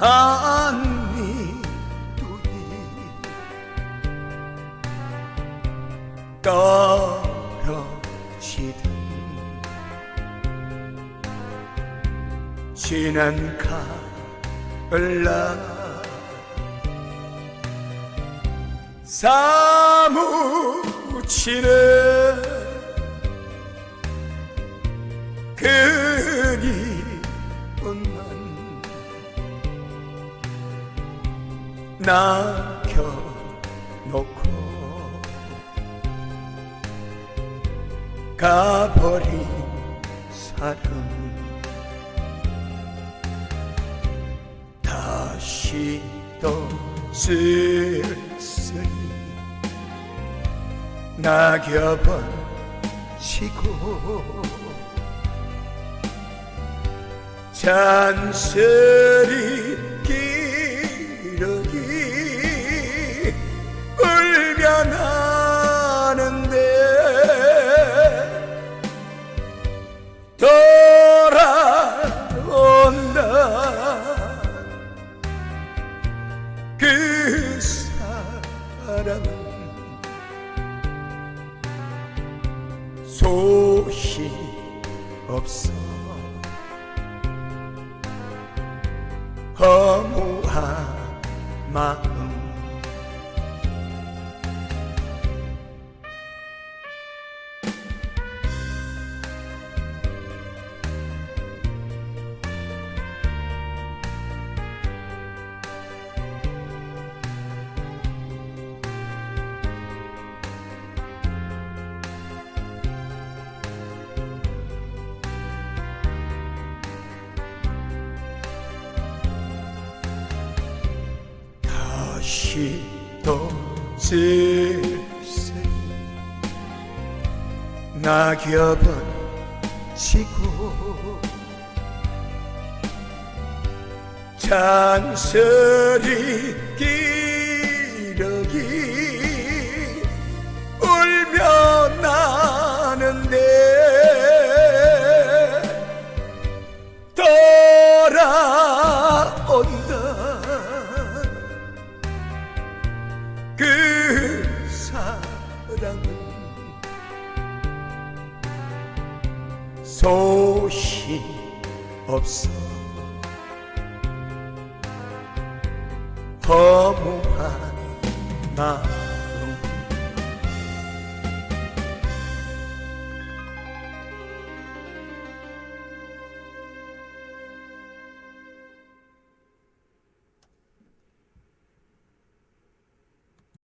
한미둘이 떨어지듯 지난 가을 날 사무치는 그리움만 남겨놓고 가버린 사람 다시 또 쓸쓸히 낙엽은 지고 잔슬이 사람은 소식 없어. 허무한 마음 시또 쓸쓸히 낙엽은 지고 잔슬이 소식 없어. 허무한 마음